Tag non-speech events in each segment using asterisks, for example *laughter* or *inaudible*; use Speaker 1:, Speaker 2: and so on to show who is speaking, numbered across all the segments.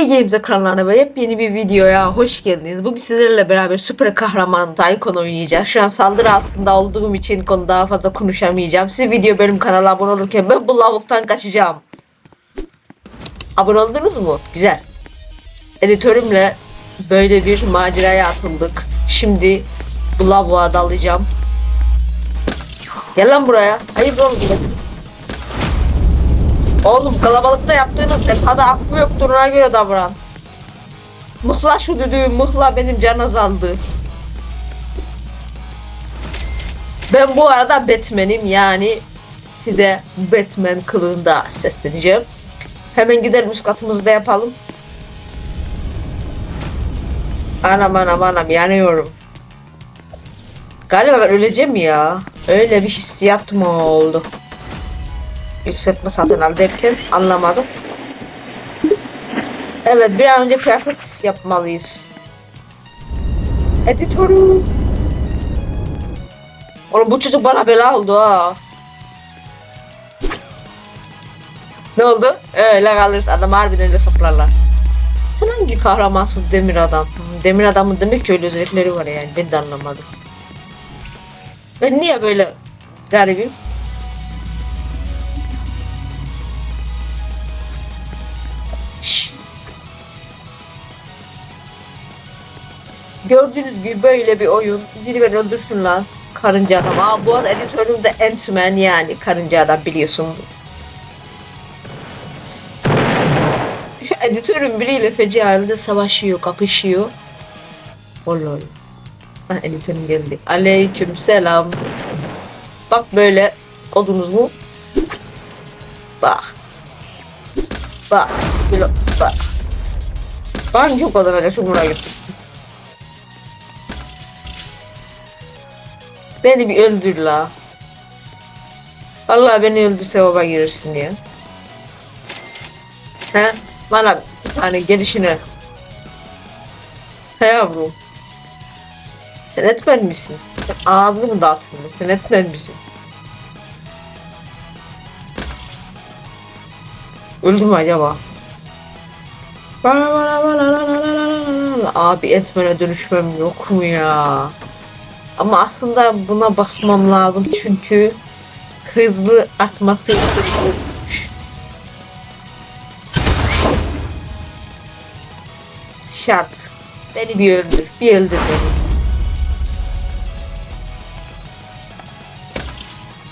Speaker 1: Play Games ekranlarına ve yepyeni bir videoya hoş geldiniz. Bugün sizlerle beraber süper kahraman Tycoon oynayacağız. Şu an saldırı altında olduğum için konu daha fazla konuşamayacağım. Siz video benim kanala abone olurken ben bu lavuktan kaçacağım. Abone oldunuz mu? Güzel. Editörümle böyle bir maceraya atıldık. Şimdi bu lavuğa dalacağım. Gel lan buraya. Hayır oğlum. Oğlum kalabalıkta yaptığınız hadi affı yoktur ona göre davran. Mıhla şu düdüğü mıhla benim can azaldı. Ben bu arada Batman'im yani size Batman kılığında sesleneceğim. Hemen gidelim üst katımızda yapalım. Anam anam anam yanıyorum. Galiba ben öleceğim ya. Öyle bir hissiyat mı oldu? Yükseltme satın al derken anlamadım. Evet bir an önce kıyafet yapmalıyız. Editörüm. Oğlum bu çocuk bana bela oldu ha. Ne oldu? Öyle kalırız adam harbiden öyle saplarlar. Sen hangi kahramansın demir adam? Demir adamın demek ki öyle özellikleri var yani ben de anlamadım. Ben niye böyle garibim? Gördüğünüz gibi böyle bir oyun. Biri beni öldürsün lan. Karınca adam. Aa bu arada editörüm de Ant-Man yani. Karınca adam biliyorsun. Şu editörüm biriyle feci halde savaşıyor, kapışıyor. Allah. Ha editörüm geldi. Aleyküm selam. Bak böyle kodunuz mu? Bak. Bak. Bak. Ben çok kadar öyle şu buraya gittim. Beni bir öldür la. Vallahi beni öldür sevaba girirsin ya. He? Bana tane gelişine. He yavrum. Sen etmen misin? Sen ağzını mı dağıttın? Sen etmen misin? Öldü mü acaba? Bana bana bana la la la. Abi etmene dönüşmem yok mu ya? Ama aslında buna basmam lazım çünkü hızlı atması. Şart. Beni bir öldür. Bir öldür beni.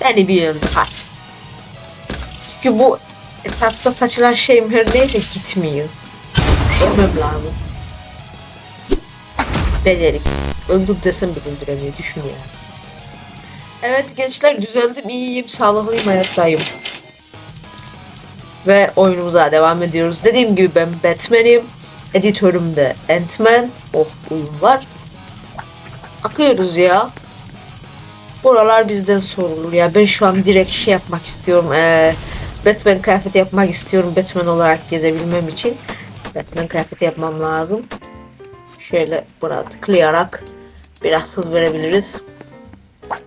Speaker 1: Beni bir öldür hadi. Çünkü bu etrafta saçılan şeyim her neyse gitmiyor. Ölmem lazım. Beceriksiz. Öldür desem bile öldüremiyor. Düşün ya. Evet gençler düzeldim. iyiyim. Sağlıklıyım. Hayattayım. Ve oyunumuza devam ediyoruz. Dediğim gibi ben Batman'im. Editörüm de Ant-Man. Oh uyum var. Akıyoruz ya. Buralar bizden sorulur ya. Ben şu an direkt şey yapmak istiyorum. Ee, Batman kıyafeti yapmak istiyorum. Batman olarak gezebilmem için. Batman kıyafeti yapmam lazım. Şöyle buna tıklayarak biraz hız verebiliriz.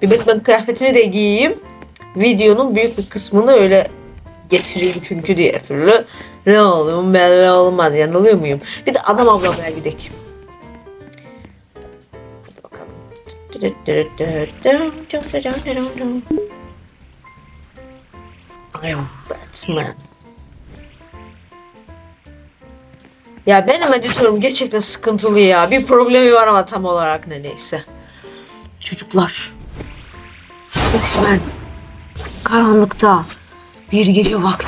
Speaker 1: Bir Batman kıyafetini de giyeyim. Videonun büyük bir kısmını öyle getireyim çünkü diğer türlü ne oluyor belli olmaz yanılıyor muyum? Bir de adam avlamaya gidelim. Bakalım. Batman. Ya benim editörüm gerçekten sıkıntılı ya. Bir problemi var ama tam olarak ne neyse. Çocuklar. Batman. Karanlıkta bir gece vakti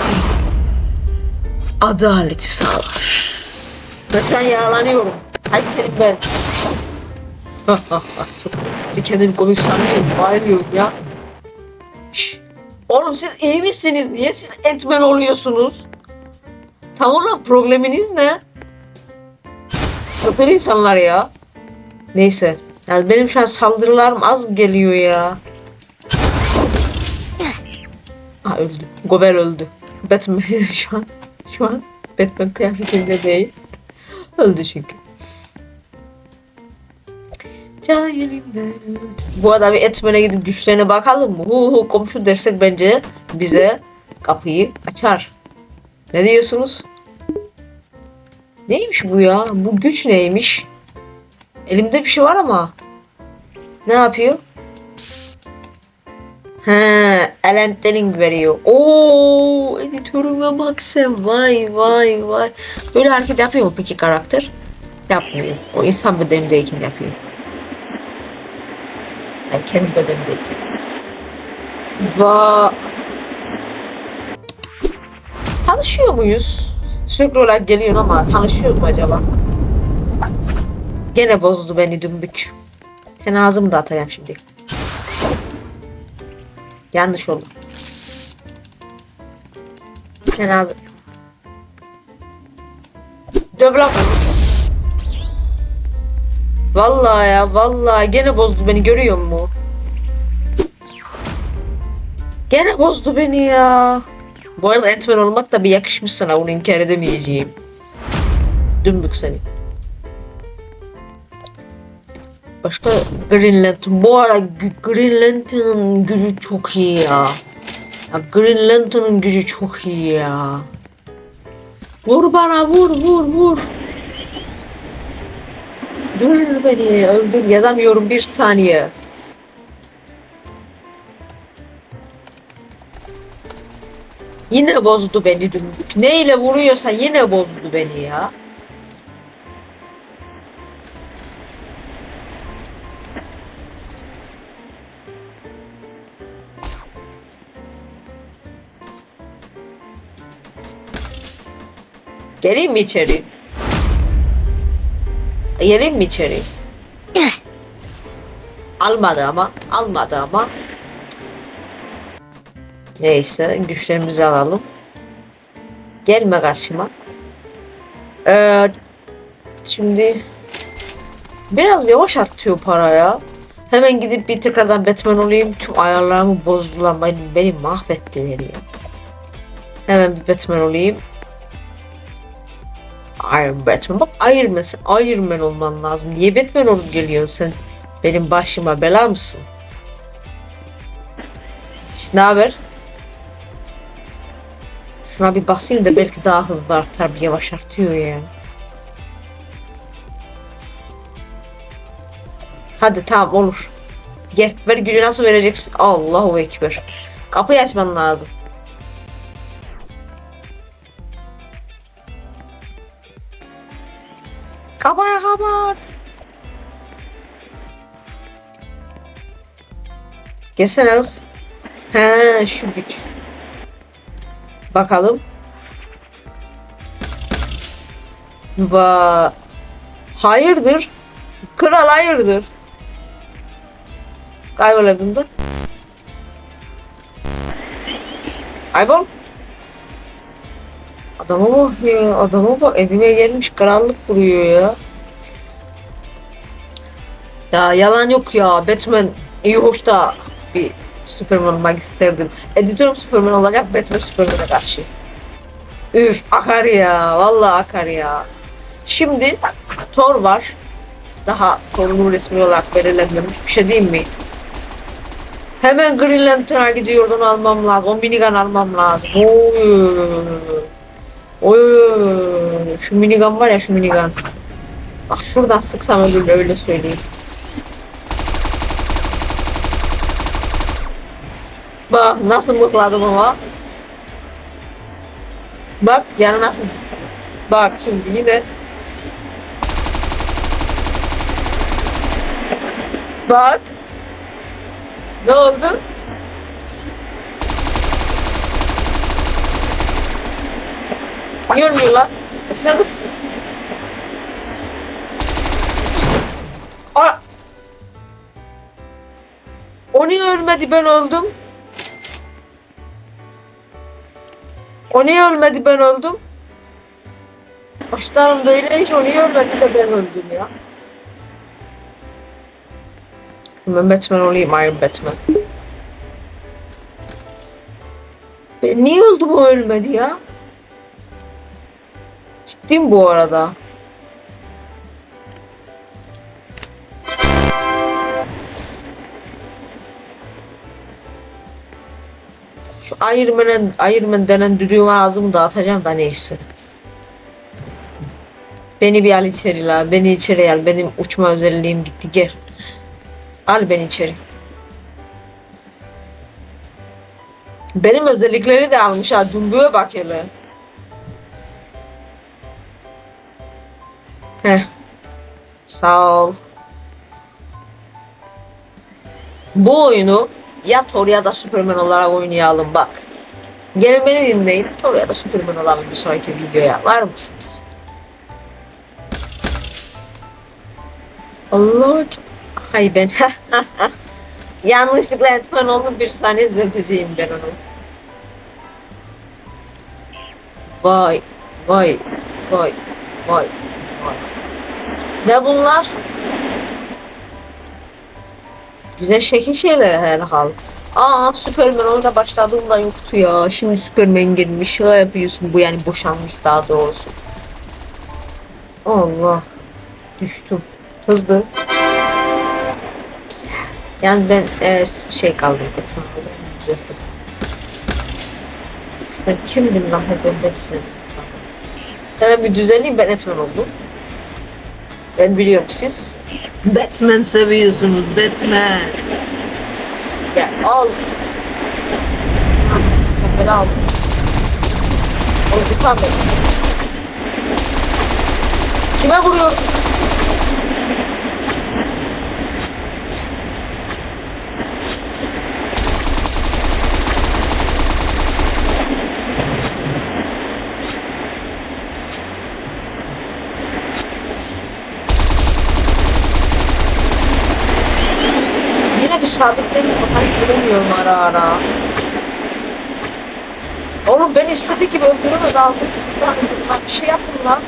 Speaker 1: adaleti sağlar. Ve şu an yaralanıyorum. Ay senin ben. *laughs* Çok kendimi komik sanmıyorum. Bayılıyorum ya. Şş. Oğlum siz iyi misiniz? Niye siz etmen oluyorsunuz? Tam olarak probleminiz ne? Kötü insanlar ya. Neyse. Yani benim şu an saldırılarım az geliyor ya. Ha öldü. Gober öldü. Batman *laughs* şu an şu an Batman kıyafetinde değil. Öldü çünkü. Cahilimden. Bu adam bir etmene gidip güçlerine bakalım mı? Hu hu komşu dersek bence bize kapıyı açar. Ne diyorsunuz? Neymiş bu ya? Bu güç neymiş? Elimde bir şey var ama. Ne yapıyor? He, Alan veriyor. Oo, editörüme bak sen. Vay vay vay. Böyle hareket yapıyor mu peki karakter? Yapmıyor. O insan bedenindeyken yapıyor. Yani kendi bedenindeyken. Va Tanışıyor muyuz? Sürekli olarak geliyorsun ama tanışıyor mu acaba? Gene bozdu beni dümbük. Sen ağzımı da atacağım şimdi. Yanlış oldu. Sen ağzı... Döv lan bunu. Vallahi ya vallahi gene bozdu beni görüyor musun? Gene bozdu beni ya. Bu arada Ant-Man olmak da bir yakışmış sana bunu inkar edemeyeceğim. Dümbük seni. Başka Green Lantern. Bu arada G- Green Lantern'ın gücü çok iyi ya. ya Green Lantern'ın gücü çok iyi ya. Vur bana vur vur vur. Dur beni öldür yazamıyorum bir saniye. Yine bozdu beni dümbük. Neyle vuruyorsa yine bozdu beni ya. Geleyim mi içeri? Geleyim mi içeri? Almadı ama. Almadı ama. Neyse güçlerimizi alalım. Gelme karşıma. Ee, şimdi biraz yavaş artıyor para ya. Hemen gidip bir tekrardan Batman olayım. Tüm ayarlarımı bozdular. Beni, beni mahvettiler ya. Hemen bir Batman olayım. Iron Batman. Bak Iron Man. Sen Iron Man olman lazım. Niye Batman olup geliyorsun sen? Benim başıma bela mısın? İşte ne haber? Şuna bir basayım da belki daha hızlı artar. Bir yavaş artıyor ya. Hadi tamam olur. Gel ver gücü nasıl vereceksin? Allahu Ekber. Kapıyı açman lazım. Kapıyı kapat. Gelsene kız. He şu güç. Bakalım. Va hayırdır? Kral hayırdır? Kaybol evimde. Kaybol. Adama bak ya, adama bak evime gelmiş krallık kuruyor ya. Ya yalan yok ya, Batman iyi hoş da bir Superman olmak isterdim. Editörüm Superman olacak, Batman Superman'e karşı. Üf akar ya, vallahi akar ya. Şimdi Thor var. Daha Thor'un resmi olarak belirlenmemiş bir şey değil mi? Hemen Green Lantern'a gidiyor onu almam lazım. O minigun almam lazım. Oy. Oy. Şu minigun var ya şu minigun. Bak şuradan sıksam ölür öyle söyleyeyim. Bak nasıl mıhladım ama. Bak canı nasıl. Bak şimdi yine. Bak. Ne oldu? Niye ölmüyor lan? Sen kız. Ara. O niye ölmedi ben öldüm? O niye ölmedi ben öldüm? Başlarım böyle hiç o niye ölmedi de ben öldüm ya. Ben Batman olayım Iron Batman. Ben niye öldüm o ölmedi ya? Ciddiyim bu arada. Iron Man'ın Iron Man denen düdüğü ağzımı dağıtacağım da neyse. Beni bir al içeri la. Beni içeri al. Benim uçma özelliğim gitti. Gel. Al beni içeri. Benim özellikleri de almış ha. Dumbuya bak hele. Heh. Sağ ol. Bu oyunu ya Thor ya da Superman olarak oynayalım bak. Gelin beni dinleyin. Thor ya da Superman olalım bir sonraki videoya. Var mısınız? Allah Hay ben. *laughs* Yanlışlıkla etmen oldum bir saniye düzelteceğim ben onu. Vay vay vay vay vay. Ne bunlar? Güzel şekil şeyler herhal. Aa Superman oyuna başladığımda yoktu ya. Şimdi Superman girmiş. Şöyle yapıyorsun. Bu yani boşanmış daha doğrusu. Allah. Düştüm. Hızlı. Yani ben e, şey kaldım. Etmem. Ben kimdim lan hep ben ben Hemen bir düzeleyim ben etmen oldum. Ben biliyorum siz Batman seviyorsunuz Batman. Ya al. Tepeli aldım. Oğlum lütfen beni. Kime vuruyorsun? Sabitledim fakat göremiyorum ara ara. Oğlum ben istediği gibi öldüremez ağzını Lan bir şey yapın lan.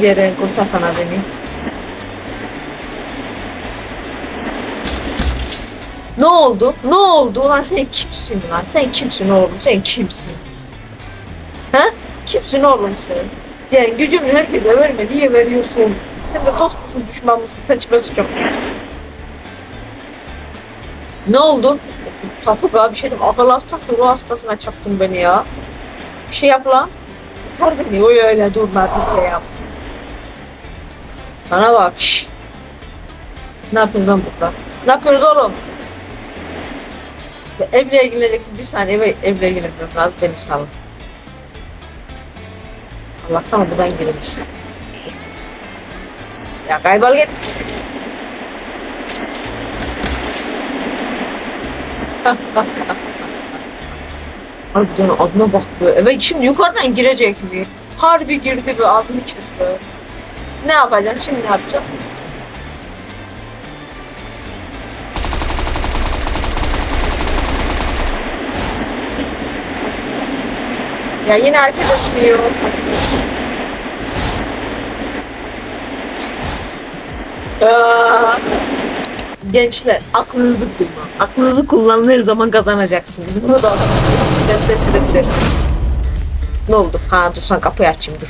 Speaker 1: Ceren kurtarsana beni. Ne oldu? Ne oldu? Lan sen kimsin lan? Sen kimsin oğlum? Sen kimsin? He? Kimsin oğlum sen? Yani gücünü herkese verme. Niye veriyorsun? Sen de dost musun, düşman mısın? Seçmesi çok güç. Ne oldu? Sapık abi bir şey diyeyim. Akıl hastası, ruh hastasına çaktın beni ya. Bir şey yap lan. Tutar beni. Oy öyle durma bir şey yap. Bana bak. Şş. Ne yapıyoruz lan burada? Ne yapıyoruz oğlum? Evle ilgilenecektim. Bir saniye eve, evle ilgilenmiyorum. Biraz beni salın. Allah'tan buradan girmiş. Ya kaybol git. *laughs* Harbiden adına bak be. Evet şimdi yukarıdan girecek mi? Harbi girdi be ağzını kes be. Ne yapacaksın şimdi ne yapacaksın? Ya yine hareket etmiyor. Gençler aklınızı kullan. Aklınızı kullanın her zaman kazanacaksınız. Bunu da ders edebilirsiniz. Ne oldu? Ha dur sen kapıyı açayım dur.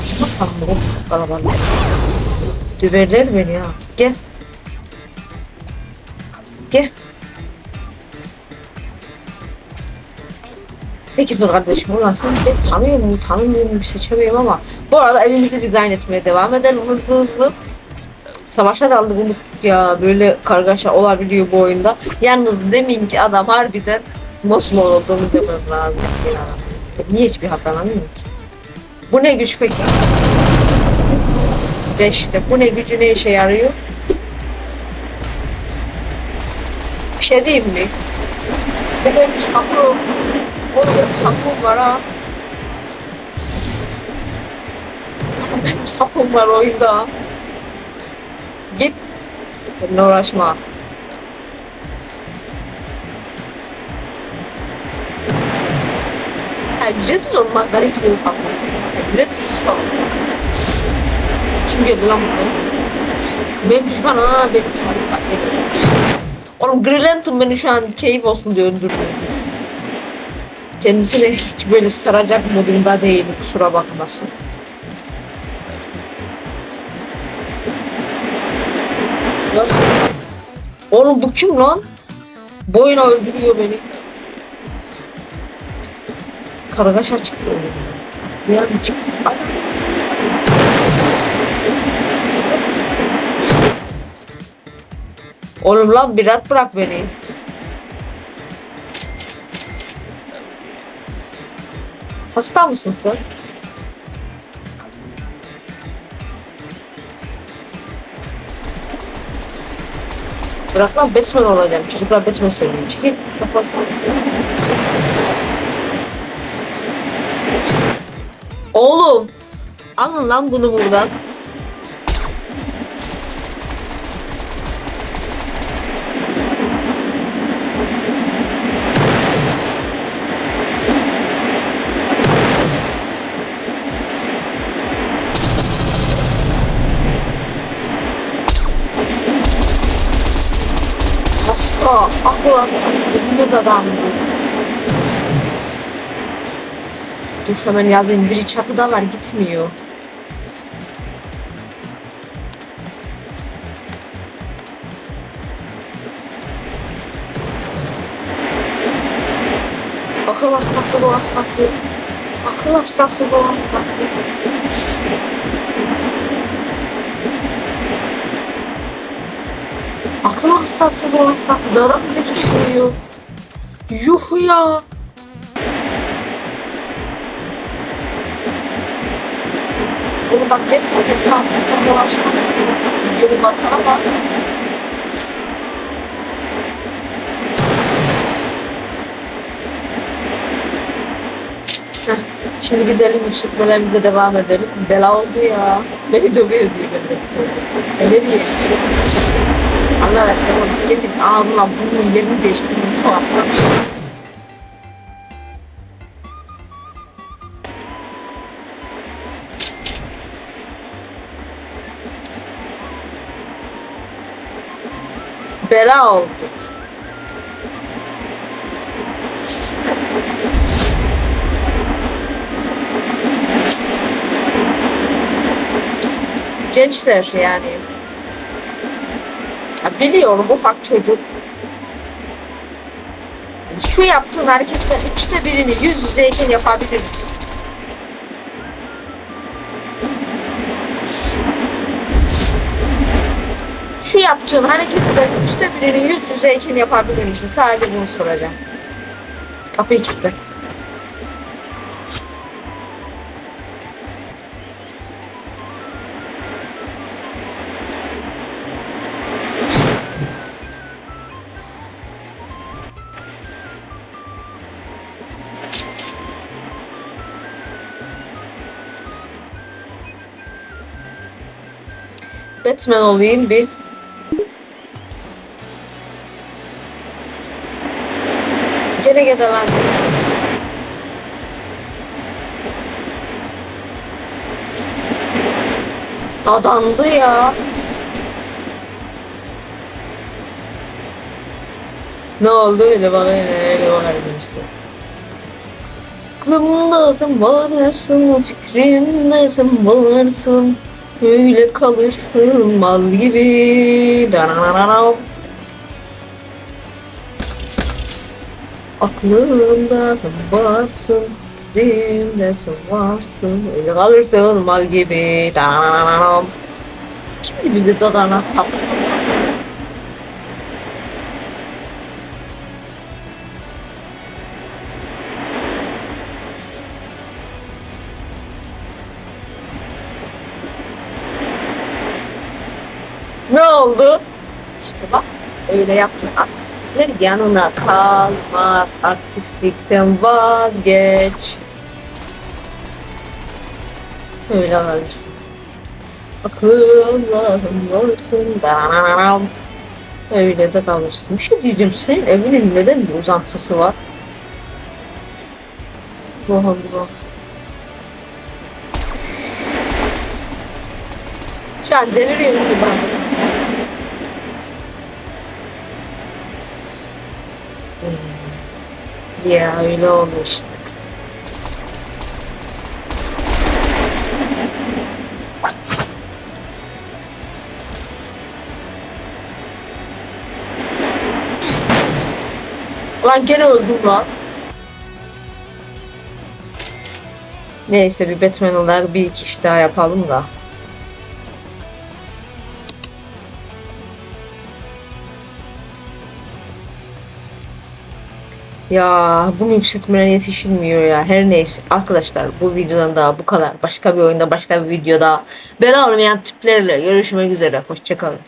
Speaker 1: Açmasam mı? Çok kalabalık. Düverler beni ya. Gel. Gel. Peki dur kardeşim ulan sen beni tanıyor musun tanımıyor musun bir seçemiyorum ama bu arada evimizi dizayn etmeye devam edelim hızlı hızlı. Savaşa daldık unuttuk ya böyle kargaşa olabiliyor bu oyunda. Yalnız demin ki adam harbiden mosmor olduğunu demem lazım. Ya. Niye hiçbir hatırlamıyorum ki? Bu ne güç peki? Beşte. Bu ne gücü ne işe yarıyor? Bir şey diyeyim mi? Bu benim sapım. Oğlum sapım var ha. Sapım var oyunda. Git. Benimle uğraşma. Yani rezil olmaktan hiçbir utanmam. Yani rezil olmak. Kim geldi lan bu? Benim düşman ha benim düşman. Oğlum Lantern beni şu an keyif olsun diye öldürdü. Kendisine hiç böyle saracak modunda değil kusura bakmasın. Oğlum bu kim lan? Boyuna öldürüyor beni. kargaşa çıktı önümde. Diğer mi çıktı? Oğlum lan bir rahat bırak beni. Hasta mısın sen? Bırak lan Batman olacağım. Çocuklar Batman seviyor. Çekil. Kapat. Oğlum. Alın lan bunu buradan. Hasta. Akıl hastası. Elime dadandı. Dur hemen yazayım. Biri çatıda var gitmiyor. Akıl hastası bu hastası. Akıl hastası bu hastası. Akıl hastası bu hastası. Dadan da gitmiyor. Yuh ya. Bunu bak geçen de saatte sen dolaşmak videoyu batar ama Şimdi gidelim yükseltmelerimize devam edelim. Bela oldu ya. Beni dövüyor diye ben de. E ne diyeyim? Allah aşkına gerçekten ağzına burnun yerini değiştirmeyi çok aslında. Bela oldu. Gençler yani. Biliyorum ufak çocuk. Şu yaptığın hareketler üçte birini yüz yüzeyken yapabilir misin? Şu yaptığın hareketlerin üçte birini yüz yüzeyken yapabilir misin? Sadece bunu soracağım. Kapıyı kilitle. Batman olayım bir. Gene gedeler. Dadandı ya. Ne oldu öyle bana öyle bakarım işte. Aklımda sen varsın, fikrimde sen varsın. Öyle kalırsın mal gibi. Dananana. Aklımda sen varsın, fikrimde sen varsın. Öyle kalırsın mal gibi. Dananana. Kimdi bizi dadana sap? Ne oldu? İşte bak öyle yaptın artistlikler yanına kalmaz. Artistlikten vazgeç. Öyle alırsın. Akıllahım olsun. Dananam. Öyle de kalırsın. Bir şey diyeceğim. Senin evinin neden bir uzantısı var? Allah Allah. Şu an deliriyorum bana. Hmm. Ya öyle olmuştu. Lan gene öldüm lan. Neyse bir Batman olarak bir iki iş daha yapalım da. Ya bunu yükseltmeler yetişilmiyor ya. Her neyse arkadaşlar bu videodan daha bu kadar. Başka bir oyunda başka bir videoda bela olmayan tiplerle görüşmek üzere. Hoşçakalın.